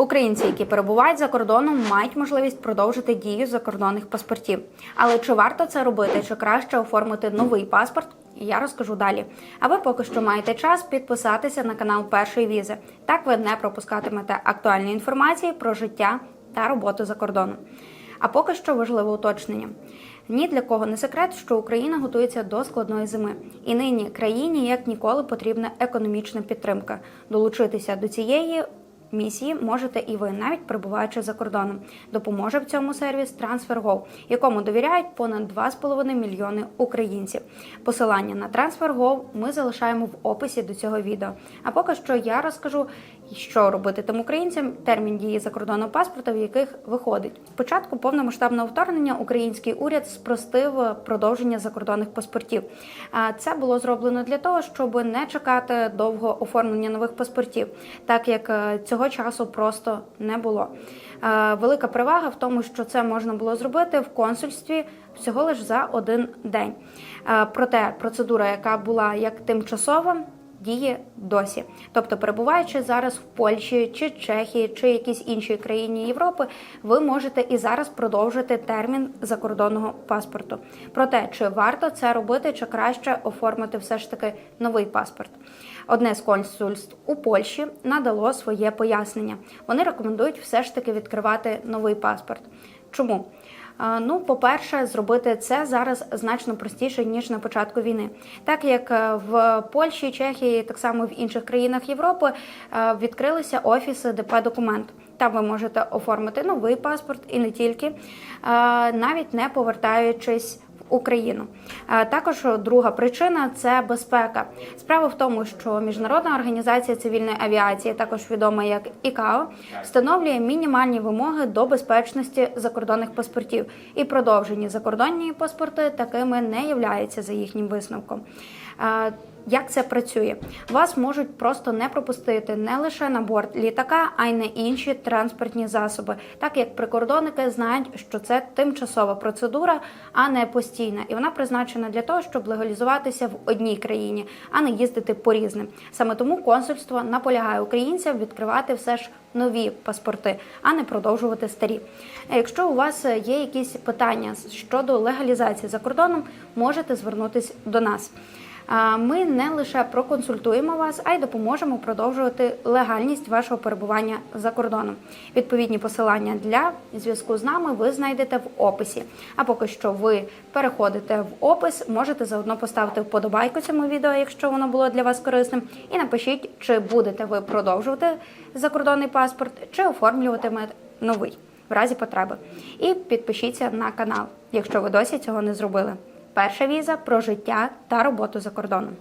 Українці, які перебувають за кордоном, мають можливість продовжити дію закордонних паспортів. Але чи варто це робити, чи краще оформити новий паспорт? Я розкажу далі. А ви поки що маєте час підписатися на канал першої візи. Так ви не пропускатимете актуальної інформації про життя та роботу за кордоном. А поки що важливе уточнення. Ні для кого не секрет, що Україна готується до складної зими, і нині країні як ніколи потрібна економічна підтримка. Долучитися до цієї місії можете і ви, навіть перебуваючи за кордоном. Допоможе в цьому сервіс TransferGo, якому довіряють понад 2,5 мільйони українців. Посилання на TransferGo ми залишаємо в описі до цього відео. А поки що я розкажу, що робити тим українцям термін дії закордонного паспорта, в яких виходить. Спочатку повномасштабного вторгнення український уряд спростив продовження закордонних паспортів. А Це було зроблено для того, щоб не чекати довго оформлення нових паспортів, так як е, цього часу просто не було. Е, Велика перевага в тому, що це можна було зробити в консульстві всього лише за один день. Е, Проте процедура, яка була як тимчасова, діє досі. Тобто, перебуваючи зараз в Польщі чи Чехії чи якійсь іншій країні Європи, ви можете і зараз продовжити термін закордонного паспорту. Проте, чи варто це робити, чи краще оформити все ж таки новий паспорт? Одне з консульств у Польщі надало своє пояснення. Вони рекомендують все ж таки відкривати новий паспорт. Чому? Ну, по-перше, зробити це зараз значно простіше ніж на початку війни, так як е, в Польщі, Чехії, так само в інших країнах Європи е, відкрилися офіси ДП документ. Там ви можете оформити новий паспорт і не тільки, е, навіть не повертаючись. Україну Е, також друга причина це безпека. Справа в тому, що міжнародна організація цивільної авіації, також відома як ІКАО, встановлює мінімальні вимоги до безпечності закордонних паспортів, і продовжені закордонні паспорти такими не являються за їхнім висновком. Як це працює? Вас можуть просто не пропустити не лише на борт літака, а й на інші транспортні засоби, так як прикордонники знають, що це тимчасова процедура, а не постійна, і вона призначена для того, щоб легалізуватися в одній країні, а не їздити по різним. Саме тому консульство наполягає українцям відкривати все ж нові паспорти, а не продовжувати старі. Якщо у вас є якісь питання щодо легалізації за кордоном, можете звернутися до нас. Ми не лише проконсультуємо вас, а й допоможемо продовжувати легальність вашого перебування за кордоном. Відповідні посилання для зв'язку з нами ви знайдете в описі. А поки що ви переходите в опис, можете заодно поставити вподобайку цьому відео, якщо воно було для вас корисним, і напишіть, чи будете ви продовжувати закордонний паспорт, чи оформлюватимете новий в разі потреби. І підпишіться на канал, якщо ви досі цього не зробили. Перша віза про життя та роботу за кордоном.